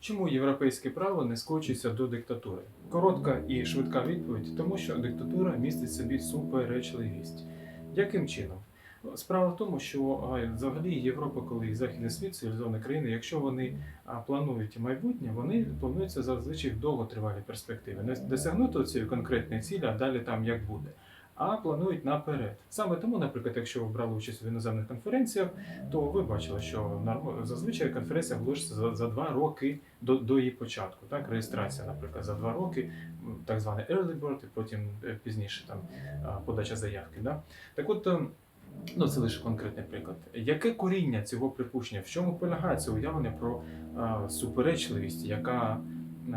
Чому європейське право не скочується до диктатури? Коротка і швидка відповідь, тому що диктатура містить собі суперечливість. Яким чином? Справа в тому, що взагалі Європа, коли і Західний світ, цивілізовані країни, якщо вони планують майбутнє, вони плануються зазвичай в довготривалі перспективи. Не досягнути цієї конкретної цілі, а далі там як буде. А планують наперед. Саме тому, наприклад, якщо ви брали участь в іноземних конференціях, то ви бачили, що зазвичай конференція оголошується за, за два роки до, до її початку. Так, реєстрація, наприклад, за два роки, так званий early bird, і потім е, пізніше там подача заявки. Да? Так от. ем, Ну, це лише конкретний приклад. Яке коріння цього припущення? В чому полягає це уявлення про а, суперечливість, яка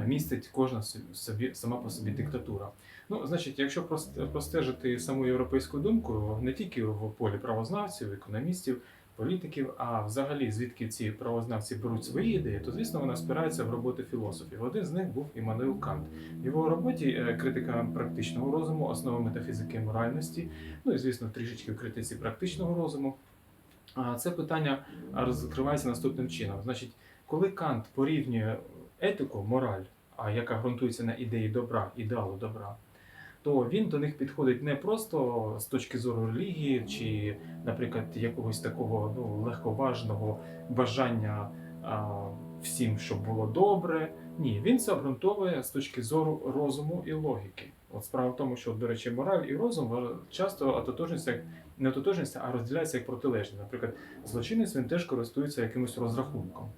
містить кожна собі сама по собі диктатура? Ну, значить, якщо простежити саму європейську думку, не тільки в полі правознавців, економістів, політиків, а взагалі звідки ці правознавці беруть свої ідеї, то звісно вона спирається в роботи філософів. Один з них був Іммануел Кант. В його роботі е, критика практичного розуму, основи метафізики моральності, ну і звісно, трішечки в критиці практичного розуму. Це питання розкривається наступним чином. Значить, коли Кант порівнює етику, мораль, а яка ґрунтується на ідеї добра, ідеалу добра, то він до них підходить не просто з точки зору релігії чи, наприклад, якогось такого ну, легковажного бажання а, всім, щоб було добре. Ні, він це обґрунтовує з точки зору розуму і логіки. От справа в тому, що, до речі, мораль і розум часто ототожнюються як не ототожнюються, а розділяються як протилежні. Наприклад, злочинець він теж користується якимось розрахунком.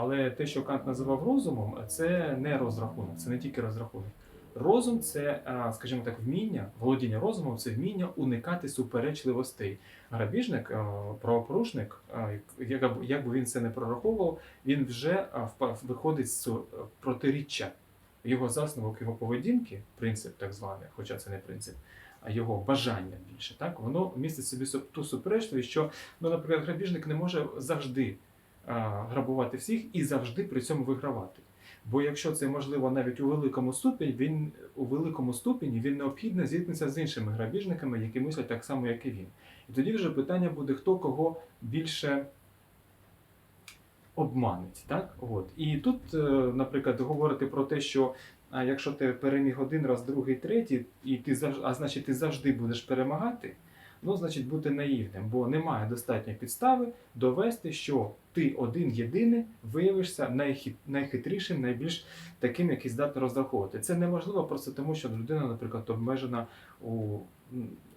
Але те, що Кант називав розумом, це не розрахунок, це не тільки розрахунок. Розум це, скажімо так, вміння, володіння розумом це вміння уникати суперечливостей. Грабіжник, правопорушник, а, як, би він це не прораховував, він вже виходить з е, протиріччя. Його засновок, його поведінки, принцип так званий, хоча це не принцип, а його бажання більше, так воно містить собі ту суперечливість, що, ну, наприклад, грабіжник не може завжди грабувати всіх і завжди при цьому вигравати. Бо якщо це можливо навіть у великому ступені, він у великому ступені він необхідно зіткнеться з іншими грабіжниками, які мислять так само, як і він. І тоді вже питання буде, хто кого більше обманить. Так? От. І тут, е, наприклад, говорити про те, що а якщо ти переміг один раз, другий, третій, і ти завжди, а значить ти завжди будеш перемагати, ну значить бути наївним, бо немає достатньої підстави довести, що ти один єдиний виявишся найхит, найхитрішим, найбільш таким, який здатний розраховувати. Це неможливо просто тому, що людина, наприклад, обмежена у,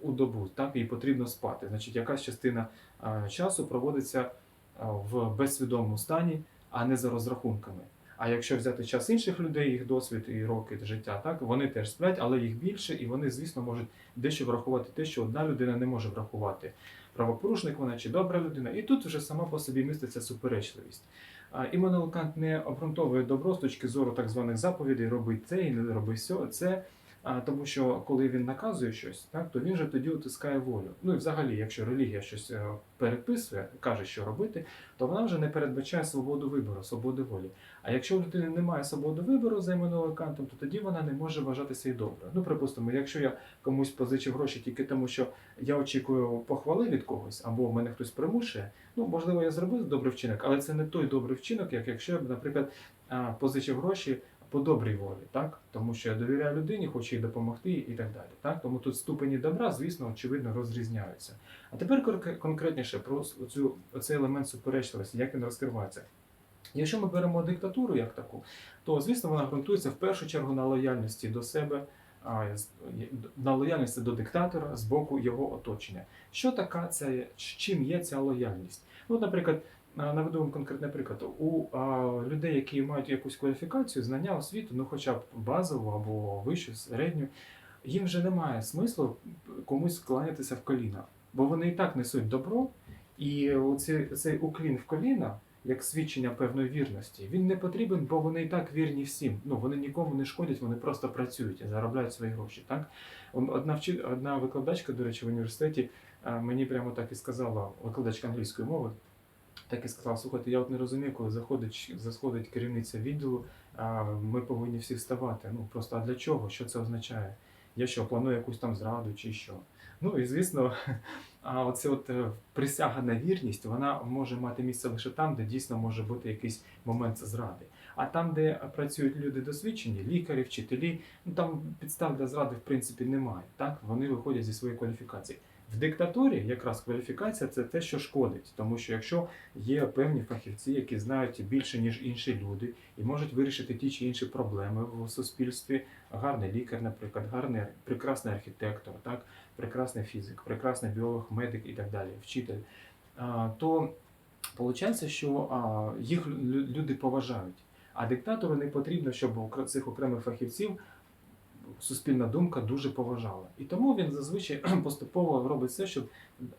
у добу, так їй потрібно спати. Значить, якась частина а, часу проводиться а, в безсвідомому стані, а не за розрахунками. А якщо взяти час інших людей, їх досвід і роки життя, так вони теж сплять, але їх більше, і вони, звісно, можуть дещо врахувати те, що одна людина не може врахувати. Правопорушник вона чи добра людина, і тут вже сама по собі міститься суперечливість. Іммануел Кант не обґрунтовує добро з точки зору так званих заповідей, роби це і не роби сьо, це. Тому що коли він наказує щось, так, то він же тоді утискає волю. Ну і взагалі, якщо релігія щось е, передписує, каже, що робити, то вона вже не передбачає свободу вибору, свободи волі. А якщо в людини немає свободи вибору за Кантом, то тоді вона не може вважатися і добре. Ну, припустимо, якщо я комусь позичив гроші тільки тому, що я очікую похвали від когось, або мене хтось примушує, ну можливо, я зробив добрий вчинок, але це не той добрий вчинок, як якщо я б, наприклад, позичив гроші по добрій волі, так? Тому що я довіряю людині, хочу їй допомогти і так далі. Так? Тому тут ступені добра, звісно, очевидно, розрізняються. А тепер конкретніше про цю, оцей елемент суперечливості, як він розкривається. Якщо ми беремо диктатуру як таку, то звісно вона ґрунтується в першу чергу на лояльності до себе, на лояльності до диктатора з боку його оточення. Що така ця, чим є ця лояльність? Ну, наприклад, наведу вам конкретний приклад. У а, людей, які мають якусь кваліфікацію, знання освіту, ну хоча б базову або вищу, середню, їм вже немає смислу комусь склонятися в коліна, бо вони і так несуть добро, і оцей, цей уклін в коліна, як свідчення певної вірності, він не потрібен, бо вони і так вірні всім. Ну вони нікому не шкодять, вони просто працюють і заробляють свої гроші. Так одна вчи, одна викладачка, до речі, в університеті мені прямо так і сказала, викладачка англійської мови. Так і сказала, слухайте, я от не розумію, коли заходить, заходить керівниця відділу, а ми повинні всі вставати. Ну просто а для чого? Що це означає? Я що, планую якусь там зраду чи що? Ну і звісно, а оце от е, присяга на вірність, вона може мати місце лише там, де дійсно може бути якийсь момент зради. А там, де працюють люди досвідчені, лікарі, вчителі, ну там підстав для зради в принципі немає. Так вони виходять зі своєї кваліфікації. В диктатурі якраз кваліфікація це те, що шкодить, тому що якщо є певні фахівці, які знають більше ніж інші люди, і можуть вирішити ті чи інші проблеми в суспільстві, гарний лікар, наприклад, гарний прекрасний архітектор, так, прекрасний фізик, прекрасний біолог, медик і так далі, вчитель, то виходить, що їх люди поважають. А диктатору не потрібно, щоб цих окремих фахівців суспільна думка дуже поважала. І тому він зазвичай поступово робить все, щоб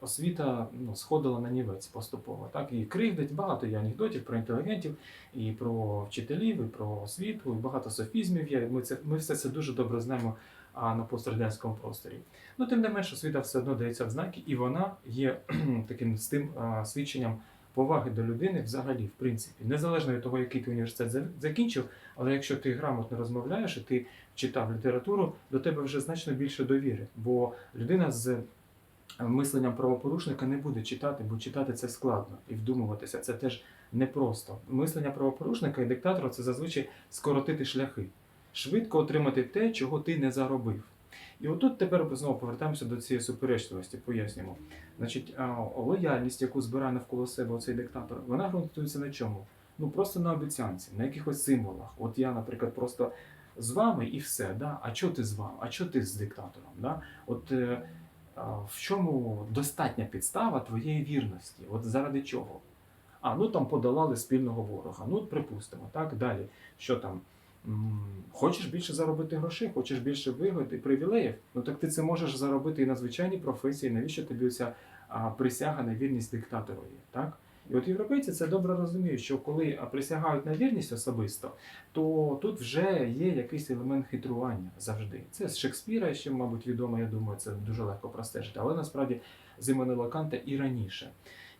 освіта ну, сходила на нівець поступово. Так? І кривдить багато є анекдотів про інтелігентів, і про вчителів, і про освіту, і багато софізмів є. Ми, це, ми все це дуже добре знаємо а, на пострадянському просторі. Ну, тим не менш, освіта все одно дається в знаки, і вона є таким з тим а, свідченням поваги до людини взагалі, в принципі, незалежно від того, який ти університет закінчив, але якщо ти грамотно розмовляєш і ти читав літературу, до тебе вже значно більше довіри. Бо людина з е, мисленням правопорушника не буде читати, бо читати це складно і вдумуватися це теж непросто. Мислення правопорушника і диктатора це зазвичай скоротити шляхи, швидко отримати те, чого ти не заробив. І отут тепер знову повертаємося до цієї суперечливості, пояснюємо. Значить, лояльність, яку збирає навколо себе цей диктатор, вона ґрунтується на чому? Ну просто на обіцянці, на якихось символах. От я, наприклад, просто з вами і все. Да? А чого ти з вами? А чого ти з диктатором? Да? От е, в чому достатня підстава твоєї вірності? От заради чого? А, ну там подолали спільного ворога. Ну, припустимо, так далі. Що там? Хочеш більше заробити грошей, хочеш більше вигод і привілеїв? Ну так ти це можеш заробити і на звичайній професії. Навіщо тобі ця присяга на вірність диктаторові? Так? І от європейці це добре розуміють, що коли присягають на вірність особисто, то тут вже є якийсь елемент хитрування завжди. Це з Шекспіра ще, мабуть, відомо, я думаю, це дуже легко простежити, але насправді з Іммануела Канта і раніше.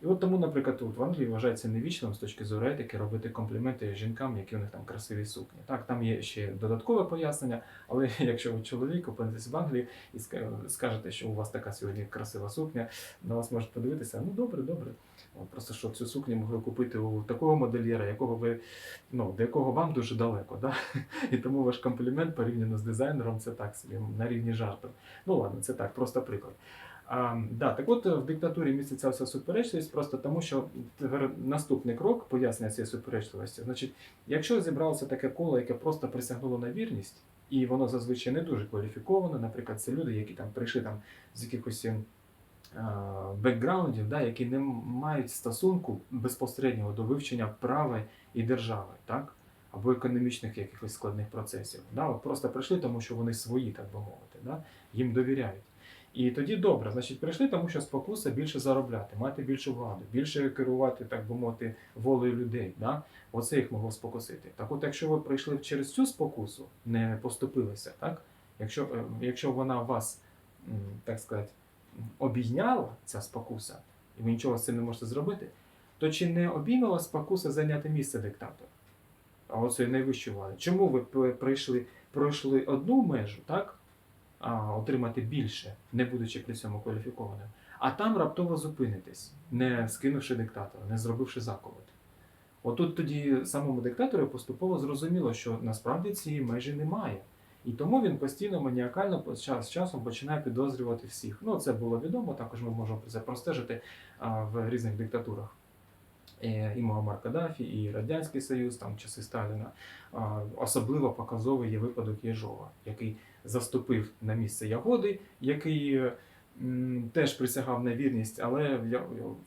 І от тому, наприклад, тут в Англії вважається невічним з точки зору етики робити компліменти жінкам, які у них там красиві сукні. Так, там є ще додаткове пояснення, але якщо ви чоловік опинитесь в Англії і скажете, що у вас така сьогодні красива сукня, на вас можуть подивитися, ну добре, добре. Просто що цю сукню могли купити у такого модельєра, якого ви, ну, до якого вам дуже далеко. Да? І тому ваш комплімент порівняно з дизайнером це так собі на рівні жарту. Ну ладно, це так, просто приклад. А, да, так от е, в диктатурі міститься вся суперечливість, просто тому що тепер наступний крок пояснення цієї суперечливості. Значить, якщо зібралося таке коло, яке просто присягнуло на вірність, і воно зазвичай не дуже кваліфіковане, наприклад, це люди, які там прийшли там з якихось ем, бекграундів, да, які не мають стосунку безпосереднього до вивчення права і держави, так? або економічних якихось складних процесів. Да? Просто прийшли, тому що вони свої, так би мовити, да? їм довіряють. І тоді добре, значить, прийшли, тому що спокуса більше заробляти, мати більшу владу, більше керувати, так би мовити, волею людей. Да? Оце їх могло спокусити. Так от, якщо ви прийшли через цю спокусу, не поступилися, так? Якщо, е, якщо вона вас, так сказати, обійняла, ця спокуса, і ви нічого з цим не можете зробити, то чи не обійме вас спокуса зайняти місце диктатора? А оце найвищу владу. Чому ви прийшли, пройшли одну межу, так? Отримати більше, не будучи при цьому кваліфікованим, а там раптово зупинитесь, не скинувши диктатора, не зробивши заколот. Отут тоді самому диктатору поступово зрозуміло, що насправді цієї межі немає. І тому він постійно маніакально з часом починає підозрювати всіх. Ну, це було відомо, також ми можемо це простежити в різних диктатурах. Е, І Муаммар Каддафі, і Радянський Союз, там часи Сталіна. Особливо показовий є випадок Єжова, який заступив на місце Ягоди, який е, теж присягав на вірність, але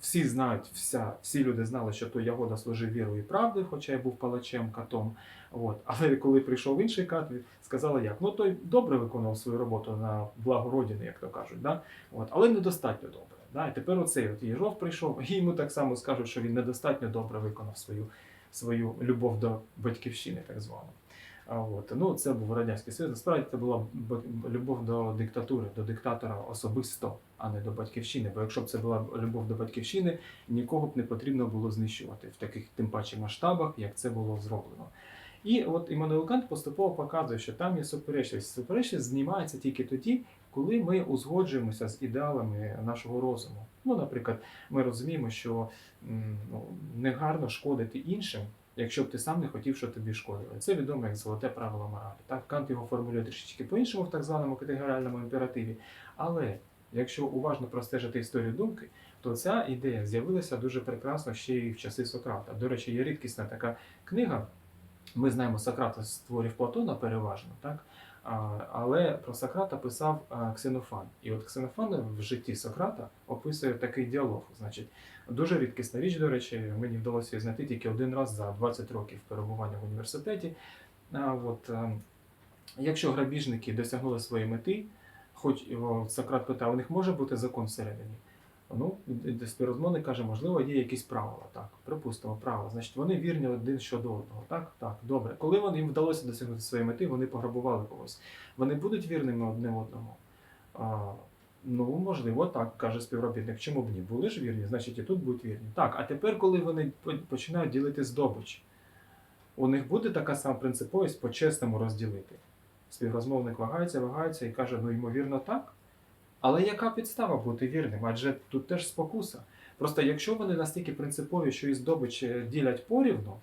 всі знають, вся, всі люди знали, що той Ягода служив вірою і правдою, хоча й був палачем, катом. От. Але коли прийшов інший кат, сказали як? Ну той добре виконував свою роботу на благо Родини, як то кажуть, да? От. але недостатньо добре. Да? І тепер оцей от Єжов прийшов, і йому так само скажуть, що він недостатньо добре виконав свою, свою любов до батьківщини, так звану. А от ну це був радянський союз. Насправді це була любов до диктатури, до диктатора особисто, а не до батьківщини. Бо якщо б це була любов до батьківщини, нікого б не потрібно було знищувати в таких тим паче масштабах, як це було зроблено. І от Іммануел Кант поступово показує, що там є суперечливість. Суперечливість знімається тільки тоді, коли ми узгоджуємося з ідеалами нашого розуму. Ну, наприклад, ми розуміємо, що ну, не гарно шкодити іншим, якщо б ти сам не хотів, щоб тобі шкодили. Це відомо як золоте правило моралі. Так, Кант його формулює трішечки по-іншому в так званому категоріальному імперативі. Але якщо уважно простежити історію думки, то ця ідея з'явилася дуже прекрасно ще й в часи Сократа. До речі, є рідкісна така книга. Ми знаємо Сократа з творів Платона переважно, так? Але про Сократа писав Ксенофан. І от Ксенофан в житті Сократа описує такий діалог. Значить, дуже рідкісна річ, до речі, мені вдалося її знайти тільки один раз за 20 років перебування в університеті. От, якщо грабіжники досягнули своєї мети, хоч Сократ питав, у них може бути закон всередині? Ну, співрозмовник каже, можливо, є якісь правила. Так, припустимо, правила. Значить, вони вірні один щодо одного. Так, так, добре. Коли вони їм вдалося досягнути своєї мети, вони пограбували когось. Вони будуть вірними одне одному. А, ну, можливо, так, каже співробітник. Чому б ні? Були ж вірні, значить і тут будуть вірні. Так, а тепер, коли вони починають ділити здобич, у них буде така сама принциповість по-чесному розділити. Співрозмовник вагається, вагається і каже: ну, ймовірно, так. Але яка підстава бути вірним? Адже тут теж спокуса. Просто якщо вони настільки принципові, що і здобич е, ділять порівну,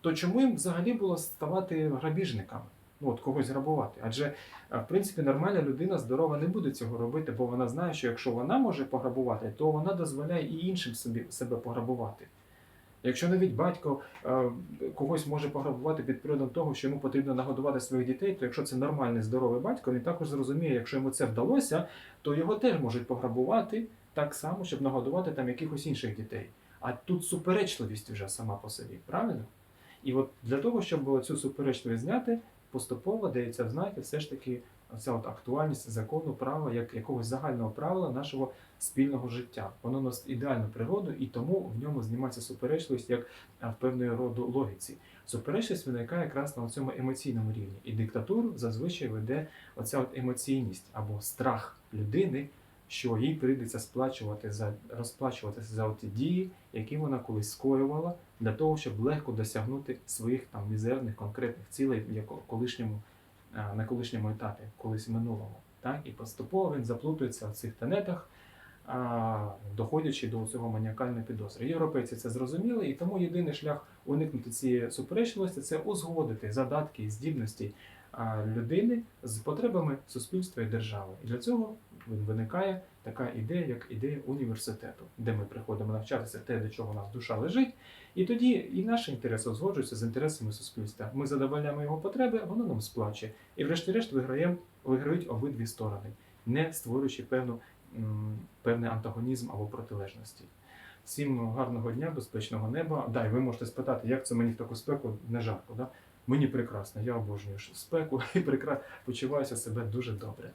то чому їм взагалі було ставати грабіжниками? Ну, от когось грабувати. Адже, е, в принципі, нормальна людина здорова не буде цього робити, бо вона знає, що якщо вона може пограбувати, то вона дозволяє і іншим собі себе пограбувати. Якщо навіть батько е, когось може пограбувати під приводом того, що йому потрібно нагодувати своїх дітей, то якщо це нормальний здоровий батько, він також зрозуміє, якщо йому це вдалося, то його теж можуть пограбувати так само, щоб нагодувати там якихось інших дітей. А тут суперечливість вже сама по собі, правильно? І от для того, щоб цю суперечливість зняти, поступово дається в знаки все ж таки ця от актуальність закону права як якогось загального правила нашого спільного життя. Воно носить ідеальну природу, і тому в ньому знімається суперечливість як в певної роду логіці. Суперечливість виникає якраз на цьому емоційному рівні. І диктатуру зазвичай веде оця от емоційність або страх людини, що їй прийдеться сплачувати за розплачуватися за ті дії, які вона колись скоювала, для того, щоб легко досягнути своїх там мізерних конкретних цілей в колишньому, на колишньому етапі, колись минулому. Так? І поступово він заплутується в цих тенетах, доходячи до цього маніакальної підозри. Європейці це зрозуміли, і тому єдиний шлях уникнути цієї суперечливості це узгодити задатки і здібності людини з потребами суспільства і держави. І для цього виникає така ідея, як ідея університету, де ми приходимо навчатися те, до чого у нас душа лежить, і тоді і наші інтереси узгоджуються з інтересами суспільства. Ми задовольняємо його потреби, воно нам сплачує. І врешті-решт виграємо, виграють обидві сторони, не створюючи певну, певний антагонізм або протилежності. Всім гарного дня, безпечного неба. Да, і ви можете спитати, як це мені в таку спеку не жарко. Да? Мені прекрасно, я обожнюю спеку і прекрасно почуваюся себе дуже добре.